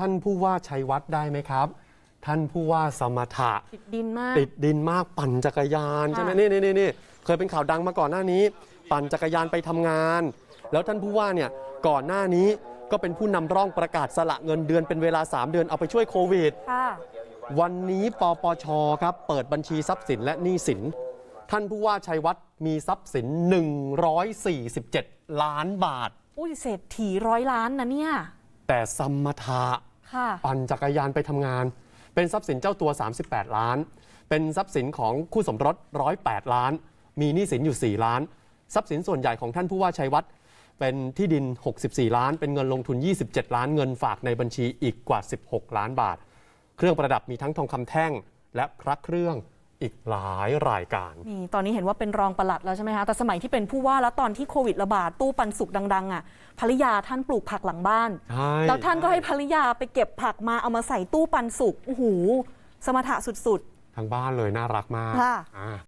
ท่านผู้ว่าชัยวัฒน์ได้ไหมครับ ท่านผู้ว่าสมถะ ติดดินมาก ติดดินมากปั่นจักรยานค่ะใช่ไหมนี่นี่นี่นี่เคยเป็นข่าวดังมาก่อนหน้านี้ ปั่นจักรยานไปทำงาน แล้วท่านผู้ว่าเนี่ยก่อนหน้านี้ก็เป็นผู้นำร่องประกาศสละเงินเดือนเป็นเวลา 3 เดือนเอาไปช่วยโควิดค่ะวันนี้ปปชครับเปิดบัญชีทรัพย์สินและหนี้สิน ท่านผู้ว่าชัยวัฒน์มีทรัพย์สิน 147 ล้านบาทอุ้ยเศรษฐีร้อยล้านนะเนี่ย แต่สมถะค่ะปั่นจักรยานไปทำงาน เป็นทรัพย์สินเจ้าตัว 38 ล้าน เป็นทรัพย์สินของคู่สมรส 108 ล้าน มีหนี้สินอยู่ 4 ล้าน ทรัพย์สินส่วนใหญ่ของท่านผู้ว่าชัยวัฒน์เป็นที่ดิน 64 ล้าน เป็นเงินลงทุน 27 ล้านเงินฝากในบัญชีอีกกว่า 16 ล้านบาท เครื่องประดับมีทั้งทองคำแท่งและพระเครื่อง อีกหลายรายการ นี่ตอนนี้เห็นว่าเป็นรองปลัดแล้วใช่ไหมคะ แต่สมัยที่เป็นผู้ว่าแล้วตอนที่โควิดระบาดตู้ปันสุกดัง ๆ อะภรรยาท่านปลูกผักหลังบ้าน ใช่ แล้วท่านก็ให้ภรรยาไปเก็บผักมาเอามาใส่ตู้ปันสุกโอ้โหสมถะสุดทางบ้านเลยน่ารักมากค่ะ อ่า